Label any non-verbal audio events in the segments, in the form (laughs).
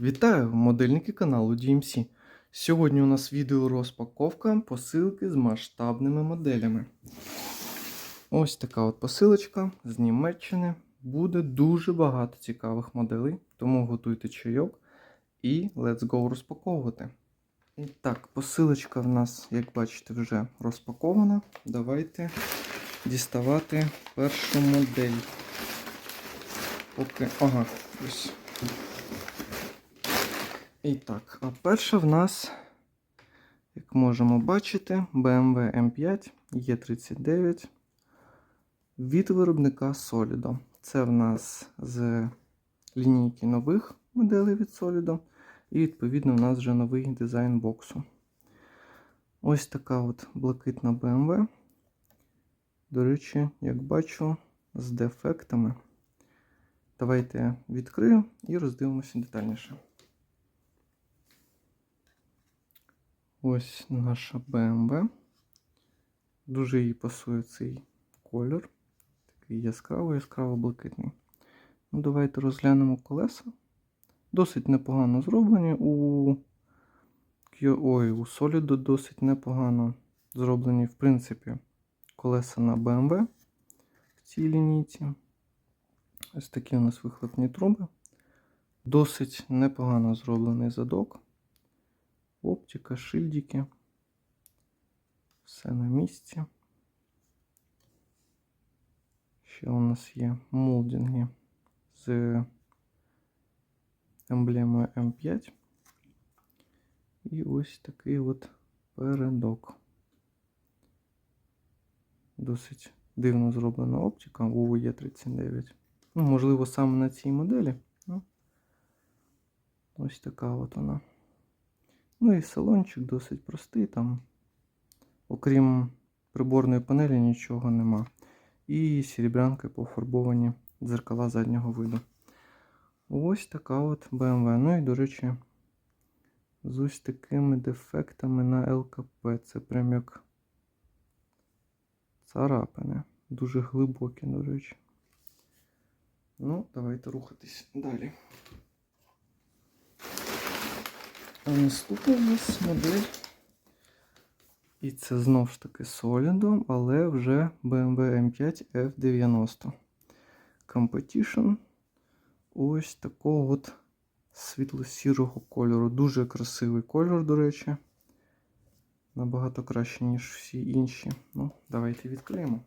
Вітаю, модельники каналу DMC. Сьогодні у нас відео розпаковка посилки з масштабними моделями. Ось така от посилочка з Німеччини. Буде дуже багато цікавих моделей, тому готуйте чайок і let's go розпаковувати. І так, посилочка в нас, як бачите, вже розпакована. Давайте діставати першу модель. Поки. Ага, ось. І так, а перша в нас, як можемо бачити, BMW M5 E39 від виробника Solido. Це в нас з лінійки нових моделей від Solido. І, відповідно, у нас вже новий дизайн боксу. Ось така от блакитна BMW. До речі, як бачу, з дефектами. Давайте відкрию і роздивимося детальніше. Ось наша BMW. Дуже їй пасує цей кольор. Такий яскраво, яскраво блакитний. Ну, Давайте розглянемо колеса. Досить непогано зроблені. У Ой, у Solido досить непогано зроблені, в принципі, колеса на BMW в цій лінійці. Ось такі у нас вихлопні труби. Досить непогано зроблений задок. Оптика, шильдики. Все на місці. Ще у нас є молдинги з емблемою М5. І ось такий от передок. Досить дивно зроблена оптика у Е39. Ну, можливо, саме на цій моделі. Ну, ось така от вона. Ну і салончик досить простий. Там, окрім приборної панелі, нічого нема. І серебрянкою пофарбовані дзеркала заднього виду. Ось така от BMW. Ну і, до речі, з ось такими дефектами на ЛКП. Це прям як царапини. Дуже глибокі, до речі. Ну, давайте рухатись далі. А наступна у нас модель. І це знову ж таки Solido, але вже BMW M5 F90. Competition. Ось такого от світло-сірого кольору. Дуже красивий кольор, до речі. Набагато краще, ніж всі інші. Ну, давайте відкриємо.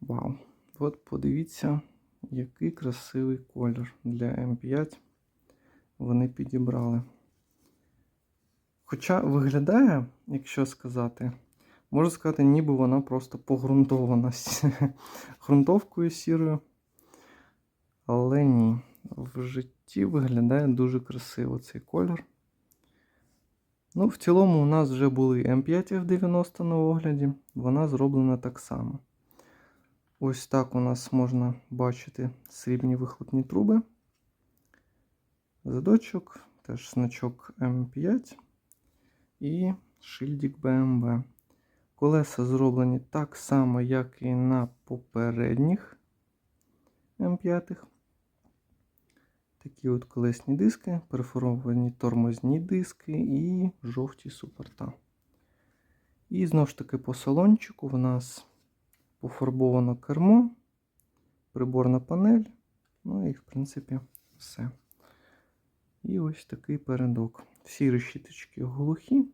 Вау! От подивіться, який красивий колір для М5 вони підібрали. Хоча виглядає, якщо сказати, можу сказати, ніби вона просто погрунтована (laughs) грунтовкою сірою. Але ні, в житті виглядає дуже красиво цей колір. Ну, в цілому, у нас вже були М5 F90 на огляді, вона зроблена так само. Ось так у нас можна бачити срібні вихлопні труби. Задочок, теж значок М5 і шильдик BMW. Колеса зроблені так само, як і на попередніх М5. Такі от колесні диски, перфоровані тормозні диски і жовті супорта. І знову ж таки по салончику в нас пофарбовано кермо, приборна панель, ну і, в принципі, все. І ось такий передок. Всі решіточки глухі.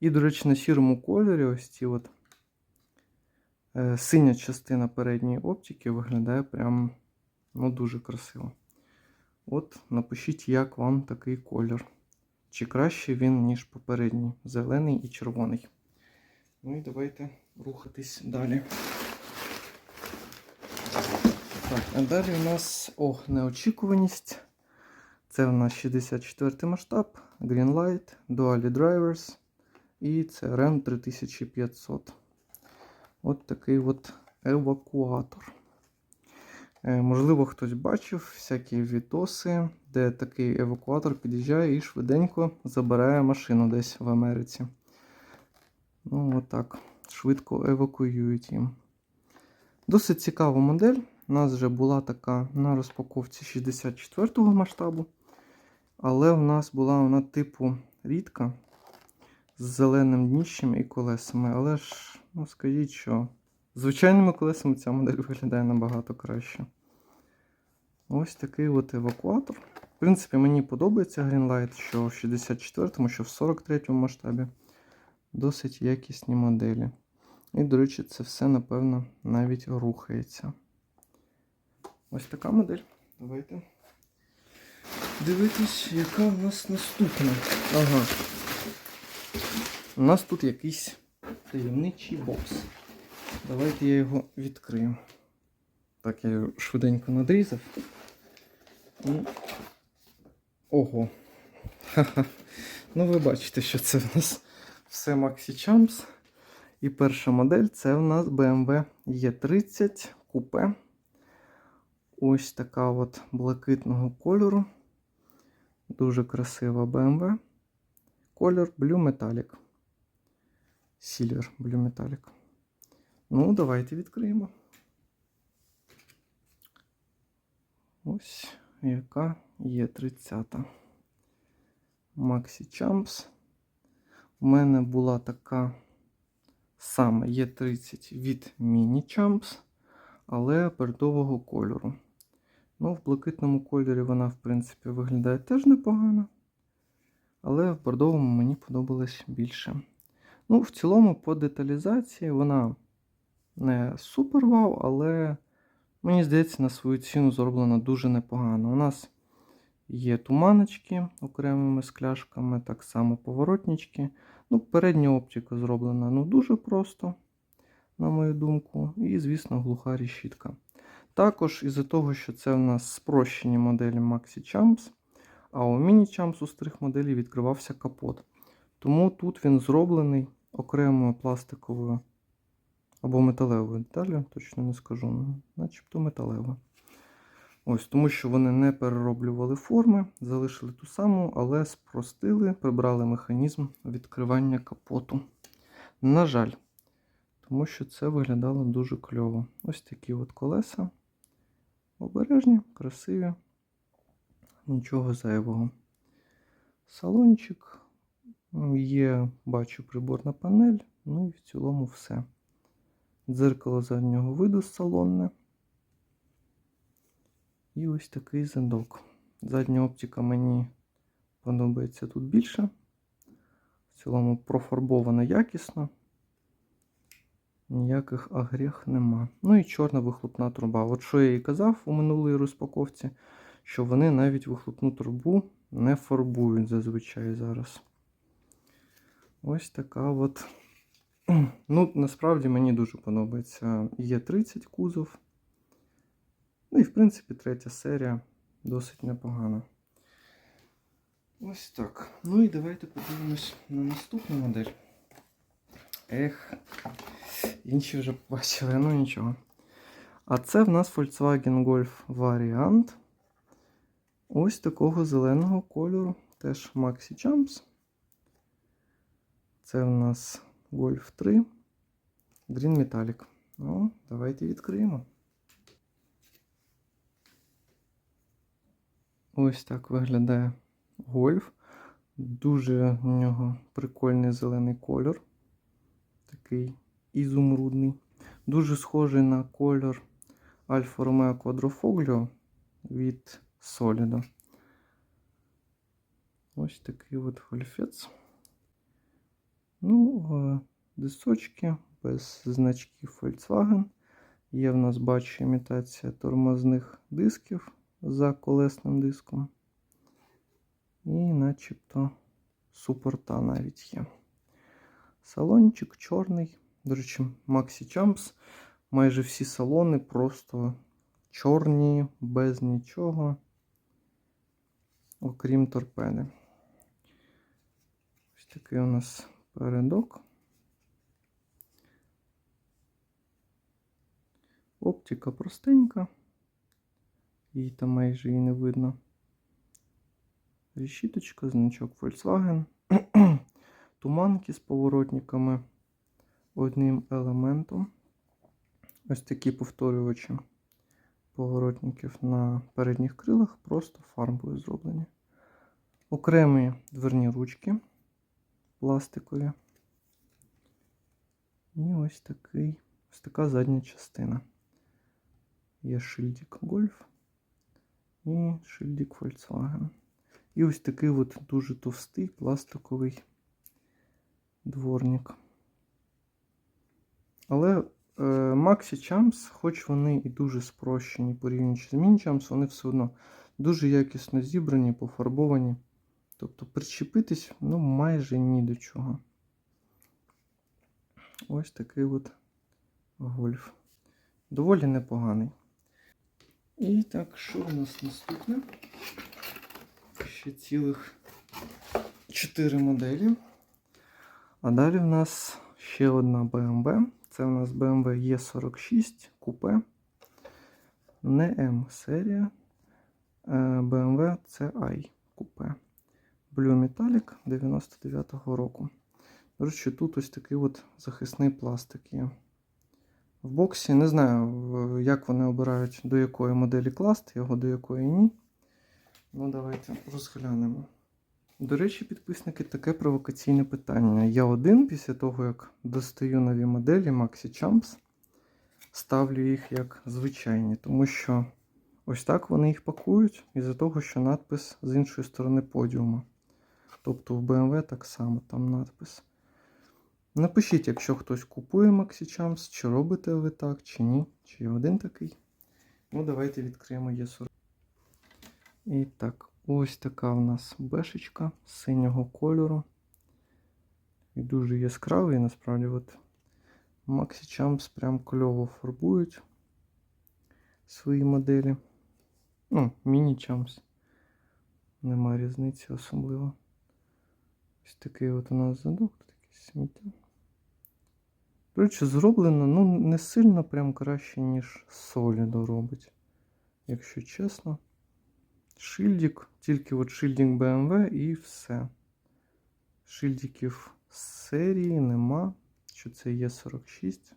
І, до речі, на сірому кольорі ось ці от е, синя частина передньої оптики виглядає прям ну, дуже красиво. От, напишіть, як вам такий колір. Чи краще він, ніж попередній, зелений і червоний. Ну і давайте рухатись далі. Так, а далі у нас о, неочікуваність. Це у нас 64 масштаб, Greenlight, Dually Drivers і це REM 3500. От такий от евакуатор. Е, можливо, хтось бачив всякі відоси, де такий евакуатор під'їжджає і швиденько забирає машину десь в Америці. Ну, отак. Швидко евакуюють їм. Досить цікава модель. У нас вже була така на розпаковці 64-го масштабу. Але в нас була вона типу рідка з зеленим дніщем і колесами. Але ж, ну скажіть, що звичайними колесами ця модель виглядає набагато краще. Ось такий от евакуатор. В принципі, мені подобається Greenlight, що в 64-му, що в 43-му масштабі. Досить якісні моделі. І, до речі, це все, напевно, навіть рухається. Ось така модель. Давайте. Дивитись, яка в нас наступна. Ага. У нас тут якийсь таємничий бокс. Давайте я його відкрию. Так, я його швиденько надрізав. І... Ого. Ха-ха. Ну, ви бачите, що це в нас все Maxi Champs. І перша модель це в нас BMW E30 купе. Ось така от блакитного кольору. Дуже красива BMW. Колір Blue Metallic. Silver Blue Metallic. Ну, давайте відкриємо. Ось яка є 30. Maxi Champs. У мене була така саме Є30 від Mini Champs, але пердового кольору. Ну, в блакитному кольорі вона, в принципі, виглядає теж непогано. Але в бордовому мені подобалось більше. Ну, в цілому, по деталізації вона не супер вау, але мені здається, на свою ціну зроблена дуже непогано. У нас є туманочки окремими скляшками, так само поворотнички. Ну, передня оптика зроблена ну, дуже просто, на мою думку. І, звісно, глуха решітка. Також із-за того, що це у нас спрощені моделі Maxi Champs, а у Mini Champs у старих моделей відкривався капот. Тому тут він зроблений окремою пластиковою або металевою деталлю, точно не скажу, ну, начебто металева. Ось, Тому що вони не перероблювали форми, залишили ту саму, але спростили, прибрали механізм відкривання капоту. На жаль, тому що це виглядало дуже кльово. Ось такі от колеса. Обережні, красиві, нічого зайвого. Салончик. Є, бачу, приборна панель, ну і в цілому все. Дзеркало заднього виду салонне. І ось такий задок. Задня оптика мені подобається тут більше. В цілому профарбовано якісно. Ніяких агріх нема. Ну і чорна вихлопна труба. От що я і казав у минулій розпаковці, що вони навіть вихлопну трубу не фарбують зазвичай зараз. Ось така от. (clears throat) Ну, насправді мені дуже подобається. Є 30 кузов. Ну і, в принципі, третя серія досить непогана. Ось так. Ну і давайте подивимось на наступну модель. Ех, інші вже побачили, ну нічого. А це в нас Volkswagen Golf Variant. Ось такого зеленого кольору. Теж Maxi Champs. Це в нас Golf 3 Green Metallic. Ну, давайте відкриємо. Ось так виглядає гольф. Дуже у нього прикольний зелений кольор. Такий ізумрудний. Дуже схожий на кольор Alfa Romeo Quadrifoglio від Solido. Ось такий от гольфець. Ну, дисочки без значків Volkswagen. Є в нас, бачу, імітація тормозних дисків за колесним диском. І начебто супорта навіть є. Салончик чорний. До речі, Maxi Champs. Майже всі салони просто чорні, без нічого, окрім торпеди. Ось такий у нас передок. Оптика простенька. Її там майже і не видно. Решіточка, значок Volkswagen. (clears throat) Туманки з поворотниками одним елементом. Ось такі повторювачі поворотників на передніх крилах просто фарбою зроблені. Окремі дверні ручки пластикові. І ось такий, ось така задня частина. Є шильдик Golf і шильдик Volkswagen. І ось такий от дуже товстий пластиковий дворник. Але е, Maxi Champs, хоч вони і дуже спрощені порівнюючи з Champs, вони все одно дуже якісно зібрані, пофарбовані. Тобто причепитись ну, майже ні до чого. Ось такий от гольф. Доволі непоганий. І так, що у нас наступне? Ще цілих 4 моделі. А далі в нас ще одна BMW. Це у нас BMW E46 купе. Не М серія. е, BMW CI купе. Blue Metallic 99-го року. До речі, тут ось такий от захисний пластик є. В боксі не знаю, як вони обирають до якої моделі класти його, до якої ні. Ну, давайте розглянемо. До речі, підписники, таке провокаційне питання. Я один після того, як достаю нові моделі Maxi Champs, ставлю їх як звичайні, тому що ось так вони їх пакують, із-за того, що надпис з іншої сторони подіума. Тобто в BMW так само там надпис. Напишіть, якщо хтось купує Maxi Champs, чи робите ви так, чи ні, чи є один такий. Ну, давайте відкриємо Є40. І так, ось така у нас бешечка синього кольору. І дуже яскравий, насправді, от Maxi Champs прям кльово фарбують свої моделі. Ну, міні Champs. Нема різниці особливо. Ось такий от у нас задок, якесь сміття. До зроблено ну, не сильно прям краще, ніж Solido робить, якщо чесно. Шильдик, тільки от шильдик BMW і все. Шильдиків з серії нема. Що це є 46.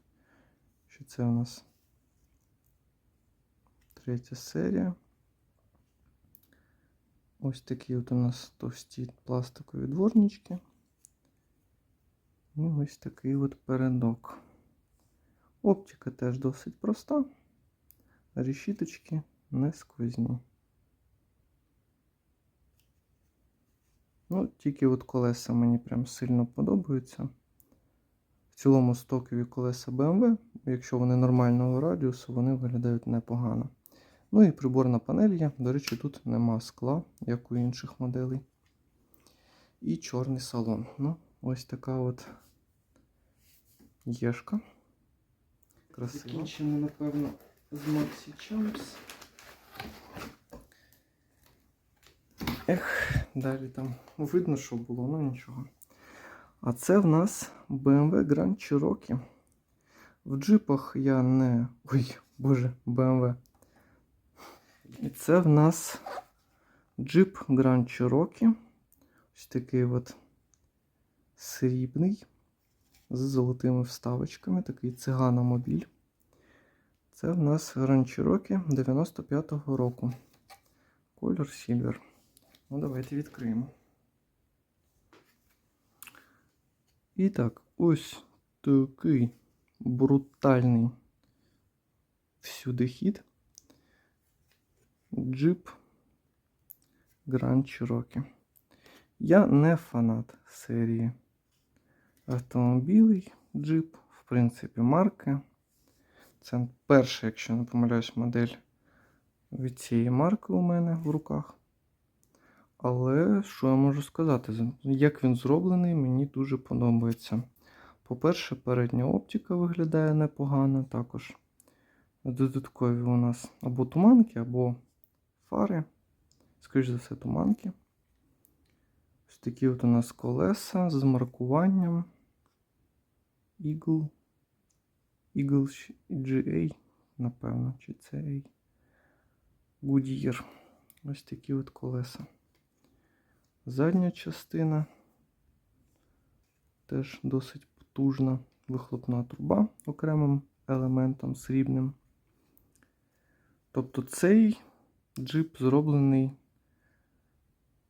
Що це у нас третя серія. Ось такі от у нас товсті пластикові дворнички. І ось такий от передок. Оптика теж досить проста. Решіточки не сквозні. Ну, тільки от колеса мені прям сильно подобаються. В цілому стокові колеса BMW, якщо вони нормального радіусу, вони виглядають непогано. Ну і приборна панель є. До речі, тут нема скла, як у інших моделей. І чорний салон. Ну, ось така от єшка. Красиво. Закінчимо, напевно, з Maxi Champs. Ех, далі там видно, що було, ну нічого. А це в нас BMW Grand Cherokee. В джипах я не. Ой, боже, BMW. І це в нас джип Grand Cherokee. Ось такий от срібний з золотими вставочками, такий циганомобіль. Це в нас Grand Cherokee 95-го року. Колір Silver. Ну, давайте відкриємо. І так, ось такий брутальний всюди хід. Джип Grand Cherokee. Я не фанат серії автомобілей джип, в принципі, марки. Це перша, якщо не помиляюсь, модель від цієї марки у мене в руках. Але що я можу сказати? Як він зроблений, мені дуже подобається. По-перше, передня оптика виглядає непогано. Також додаткові у нас або туманки, або фари. Скоріше за все, туманки. Ось такі от у нас колеса з маркуванням. Eagle. Eagle GA, напевно, чи це A. Goodyear. Ось такі от колеса. Задня частина теж досить потужна вихлопна труба окремим елементом срібним. Тобто цей джип зроблений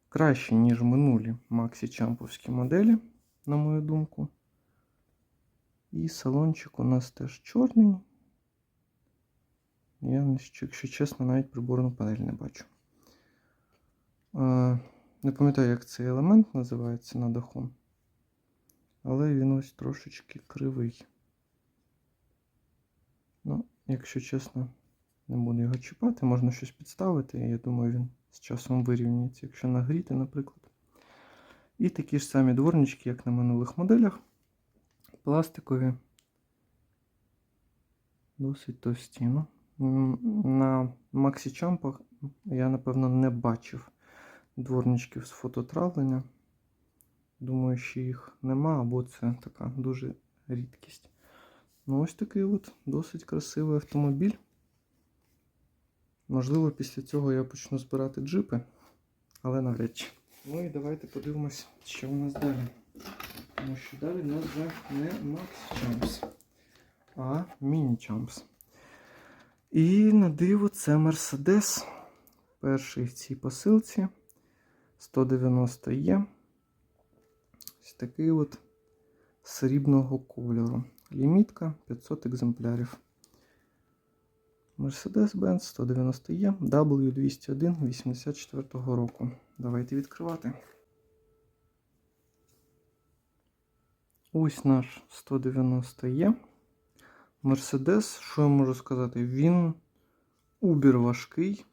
краще, ніж минулі Максі Чамповські моделі, на мою думку. І салончик у нас теж чорний. Я, якщо чесно, навіть приборну панель не бачу. Не пам'ятаю, як цей елемент називається на даху. Але він ось трошечки кривий. Ну, якщо чесно, не буду його чіпати, можна щось підставити. Я думаю, він з часом вирівнюється, якщо нагріти, наприклад. І такі ж самі дворнички, як на минулих моделях. Пластикові. Досить товсті. Ну, На Максі Чампах я, напевно, не бачив дворничків з фототравлення. Думаю, що їх нема, або це така дуже рідкість. Ну, ось такий от досить красивий автомобіль. Можливо, після цього я почну збирати джипи, але навряд чи. Ну і давайте подивимось, що у нас далі. Тому що далі у нас вже не Max Champs, а Mini Champs. І на диво це Mercedes. Перший в цій посилці 190 є. Ось такий от срібного кольору. Лімітка 500 екземплярів. Mercedes-Benz 190 є W201 84 року. Давайте відкривати. Ось наш 190 є. Mercedes, що я можу сказати? Він убір важкий.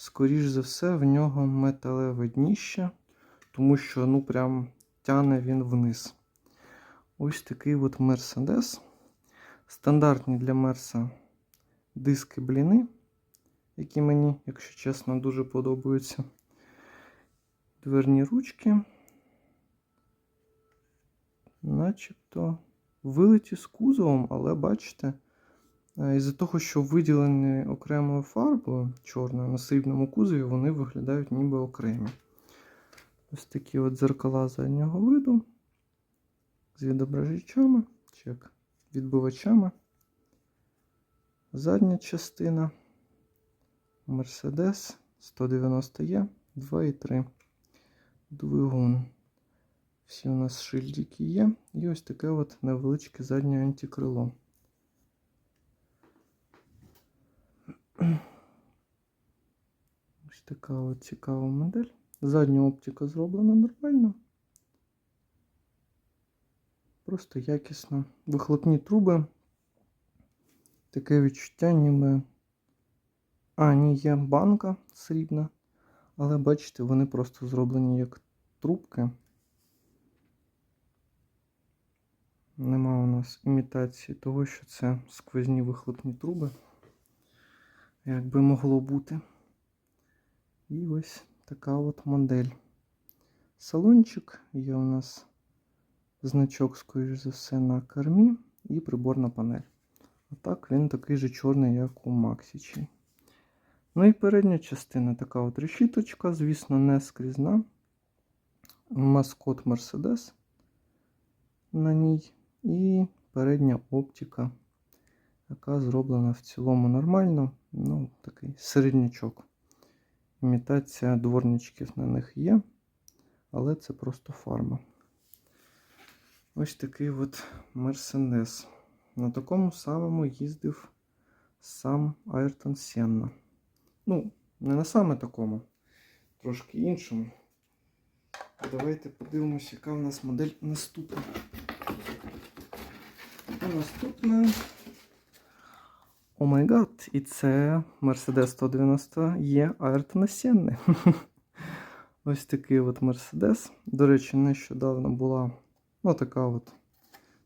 Скоріш за все, в нього металеве дніще, тому що, ну, прям тяне він вниз. Ось такий от Mercedes. Стандартні для Мерса диски бліни, які мені, якщо чесно, дуже подобаються. Дверні ручки. Начебто вилиті з кузовом, але бачите, із-за того, що виділені окремою фарбою чорною на срібному кузові, вони виглядають ніби окремі. Ось такі от дзеркала заднього виду з відображачами, чи як відбивачами. Задня частина Mercedes 190 е 2,3 двигун. Всі у нас шильдики є. І ось таке от невеличке заднє антикрило. Ось така от цікава модель. Задня оптика зроблена нормально. Просто якісно. Вихлопні труби. Таке відчуття, ніби. А, ні, є банка срібна. Але бачите, вони просто зроблені як трубки. Нема у нас імітації того, що це сквозні вихлопні труби. Як би могло бути. І ось така от модель. Салончик є у нас значок, скоріш за все, на кермі і приборна панель. Отак він такий же чорний, як у Максічі. Ну і передня частина така от решіточка, звісно, не скрізна. Маскот Mercedes на ній. І передня оптика, яка зроблена в цілому нормально. Ну, такий середнячок. Імітація дворничків на них є, але це просто фарма. Ось такий от Mercedes. На такому самому їздив сам Айртон Сенна. Ну, не на саме такому, трошки іншому. Давайте подивимося, яка у нас модель наступна. А наступна. О май гад, і це Mercedes 190 є Айртона Сенни. (laughs) Ось такий от Mercedes. До речі, нещодавно була ну, така от,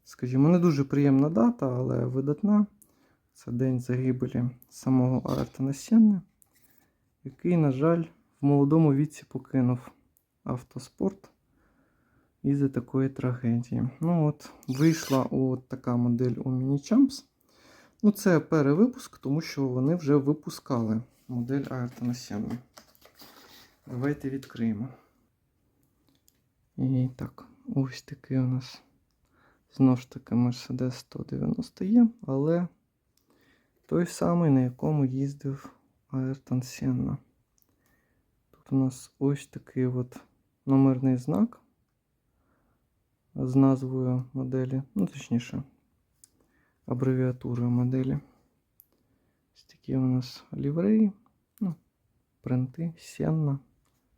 скажімо, не дуже приємна дата, але видатна. Це день загибелі самого Айртона Сенни, який, на жаль, в молодому віці покинув автоспорт із-за такої трагедії. Ну от, Вийшла от така модель у Mini Champs. Ну, це перевипуск, тому що вони вже випускали модель Айртона Сенни. Давайте відкриємо. І так, ось такий у нас знову ж таки Mercedes 190 є, але Той самий, на якому їздив Аертон Сенна. Тут у нас ось такий от номерний знак з назвою моделі, ну точніше, абревіатурою моделі. Ось такі у нас лівреї, ну, принти, Сенна,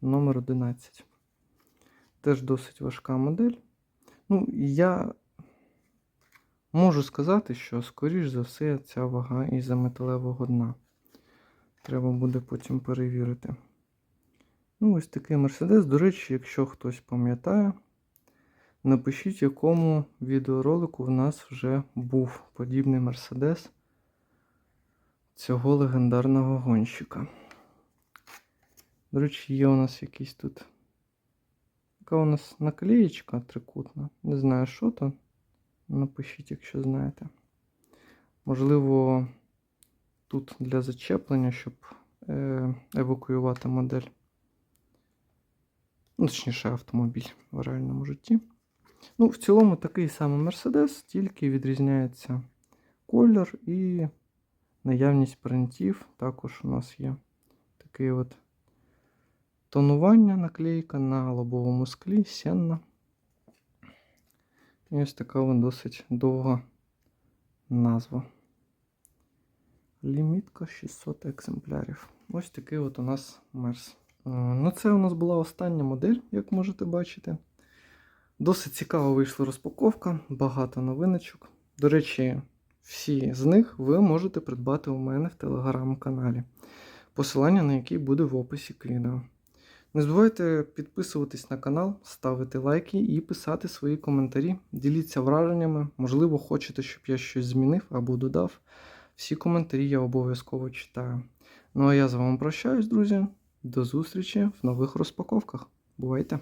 номер 11. Теж досить важка модель. Ну, я можу сказати, що, скоріш за все, ця вага із-за металевого дна. Треба буде потім перевірити. Ну, ось такий Мерседес. До речі, якщо хтось пам'ятає, напишіть, якому відеоролику в нас вже був подібний Мерседес цього легендарного гонщика. До речі, є у нас якийсь тут. Така у нас наклеєчка трикутна. Не знаю, що то. Напишіть, якщо знаєте. Можливо, тут для зачеплення, щоб е, евакуювати модель. Ну, точніше, автомобіль в реальному житті. Ну, в цілому такий самий Мерседес, тільки відрізняється колір і наявність принтів. Також у нас є такий от тонування наклейка на лобовому склі, сенна. І ось така вона досить довга назва. Лімітка 600 екземплярів. Ось такий от у нас мерс. Е, Ну, це у нас була остання модель, як можете бачити. Досить цікаво вийшла розпаковка, багато новиночок. До речі, всі з них ви можете придбати у мене в телеграм-каналі, посилання на який буде в описі к відео. Не забувайте підписуватись на канал, ставити лайки і писати свої коментарі. Діліться враженнями. Можливо, хочете, щоб я щось змінив або додав. Всі коментарі я обов'язково читаю. Ну а я з вами прощаюсь, друзі. До зустрічі в нових розпаковках. Бувайте!